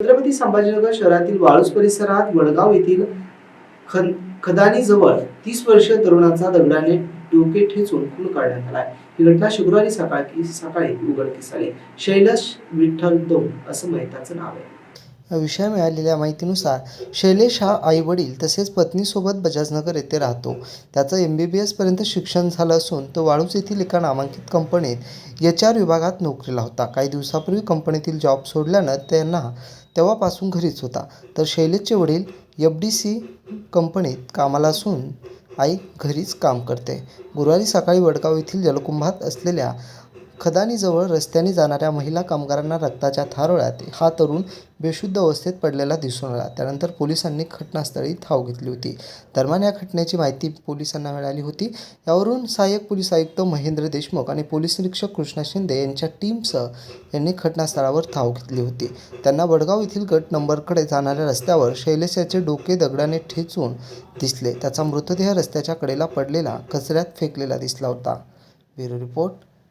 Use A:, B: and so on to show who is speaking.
A: छत्रपती संभाजीनगर शहरातील वाळूस परिसरात वडगाव येथील खन खदानीजवळ तीस वर्षीय तरुणाचा दगडाने डोके ठेचून खून करण्यात आलाय ही घटना शुक्रवारी सकाळी सकाळी उघडकीस आली. शैलश विठ्ठल दोन असं मैताचं नाव आहे. विषय मिळालेल्या माहितीनुसार शैलेश हा आई वडील तसेच पत्नीसोबत बजाजनगर येथे राहतो. त्याचं एम बी बी एसपर्यंत शिक्षण झालं असून तो वाळूज येथील एका नामांकित कंपनीत एच आर विभागात नोकरीला होता. काही दिवसापूर्वी कंपनीतील जॉब सोडल्यानं त्यांना तेव्हापासून घरीच होता. तर शैलेशचे वडील एफ डी सी कंपनीत कामाला असून आई घरीच काम करते. गुरुवारी सकाळी वडगाव येथील जलकुंभात असलेल्या खदानीजवळ रस्त्याने जाणाऱ्या महिला कामगारांना रक्ताच्या थारोळ्यात हा तरुण बेशुद्ध अवस्थेत पडलेला दिसून आला. त्यानंतर पोलिसांनी घटनास्थळी धाव घेतली होती. दरम्यान या घटनेची माहिती पोलिसांना मिळाली होती. यावरून सहाय्यक पोलीस आयुक्त महेंद्र देशमुख आणि पोलीस निरीक्षक कृष्णा शिंदे यांच्या टीमसह यांनी घटनास्थळावर धाव घेतली होती. त्यांना वडगाव येथील गट नंबरकडे जाणाऱ्या रस्त्यावर शैलेश याचे डोके दगडाने ठेचून दिसले. त्याचा मृतदेह रस्त्याच्या कडेला पडलेला कचऱ्यात फेकलेला दिसला होता. Bureau report